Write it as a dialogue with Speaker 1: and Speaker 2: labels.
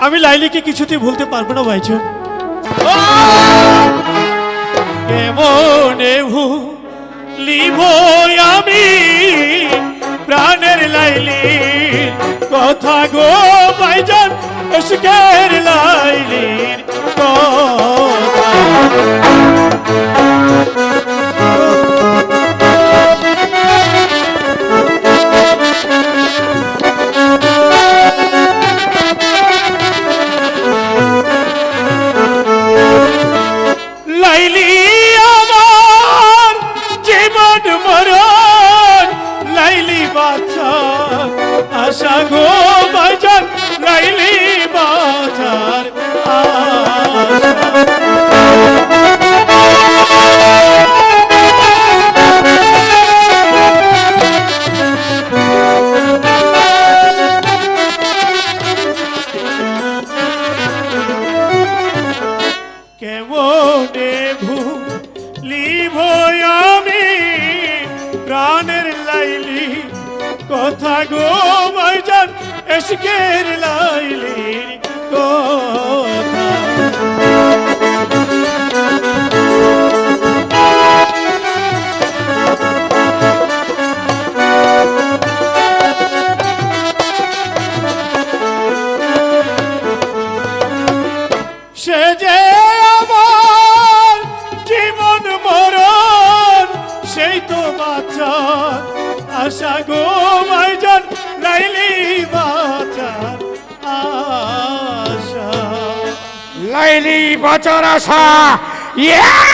Speaker 1: আমি লাইলিকে কিছুতেই ভুলতে পারব না ভাইজ কেমনে ভুলিব আমি প্রাণের লাইলি? কথা গো ভাইজান এসকের লাইলির বাচ্চা আশা গো বাজার লাইলি বাজার কেমনে ভুলিব আমি প্রাণের কথা গো ভাইজান এসকের লাইলির সেই আশা গো ভাইজান লাইলি বাচ্চার আশা।
Speaker 2: লাইলি বাঁচার আশা ইয়া!